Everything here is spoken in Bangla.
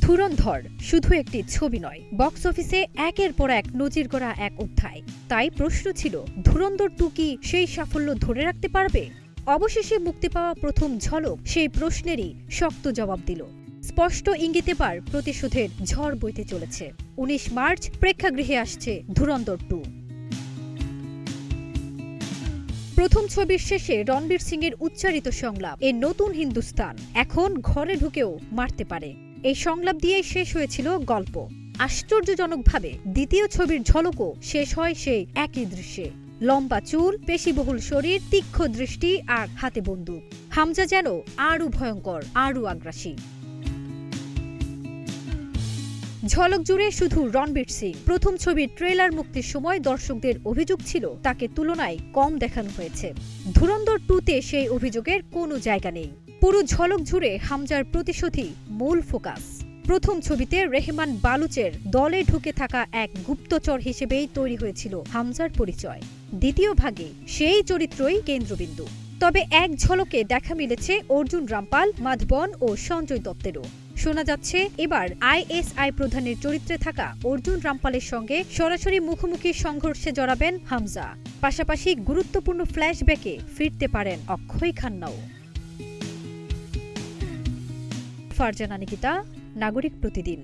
ধুরন্ধর, শুধু একটি ছবি নয়, বক্স অফিসে একের পর এক নজির গড়া এক অধ্যায়। তাই প্রশ্ন ছিল, ধুরন্ধর টু কি সেই সাফল্য ধরে রাখতে পারবে? অবশেষে মুক্তি পাওয়া প্রথম ঝলক সেই প্রশ্নেরই শক্ত জবাব দিল। স্পষ্ট ইঙ্গিতে পার প্রতিশোধের ঝড় বইতে চলেছে। উনিশ মার্চ, প্রেক্ষাগৃহে আসছে ধুরন্ধর টু। প্রথম ছবির শেষে রণবীর সিং এর উচ্চারিত সংলাপ, এ নতুন হিন্দুস্তান, এখন ঘরে ঢুকেও মারতে পারে। এই সংলাপ দিয়েই শেষ হয়েছিল গল্প। আশ্চর্যজনকভাবে দ্বিতীয় ছবির ঝলকও শেষ হয় সেই একই দৃশ্যে। লম্বা চুল, পেশিবহুল শরীর, তীক্ষ্ণ দৃষ্টি আর হাতে বন্দুক। হামজা যেন আরও ভয়ঙ্কর, আরও আগ্রাসী। ঝলক জুড়ে শুধু রণবীর সিং। প্রথম ছবির ট্রেলার মুক্তির সময় দর্শকদের অভিযোগ ছিল, তাকে তুলনায় কম দেখানো হয়েছে। ধুরন্ধর টুতে সেই অভিযোগের কোনো জায়গা নেই। পুরো ঝলক জুড়ে হামজার প্রতিশোধই মূল ফোকাস। প্রথম ছবিতে রেহমান বালুচের দলে ঢুকে থাকা এক গুপ্তচর হিসেবেই তৈরি হয়েছিল হামজার পরিচয়। দ্বিতীয় ভাগে সেই চরিত্রই কেন্দ্রবিন্দু। তবে এক ঝলকে দেখা মিলেছে অর্জুন রামপাল, মাধবন ও সঞ্জয় দত্তেরও। শোনা যাচ্ছে, এবার আইএসআই প্রধানের চরিত্রে থাকা অর্জুন রামপালের সঙ্গে সরাসরি মুখোমুখি সংঘর্ষে জড়াবেন হামজা। পাশাপাশি গুরুত্বপূর্ণ ফ্ল্যাশব্যাকে ফিরতে পারেন অক্ষয় খান্নাও। ফারজানা নিকিতা নাগরিক প্রতিদিন।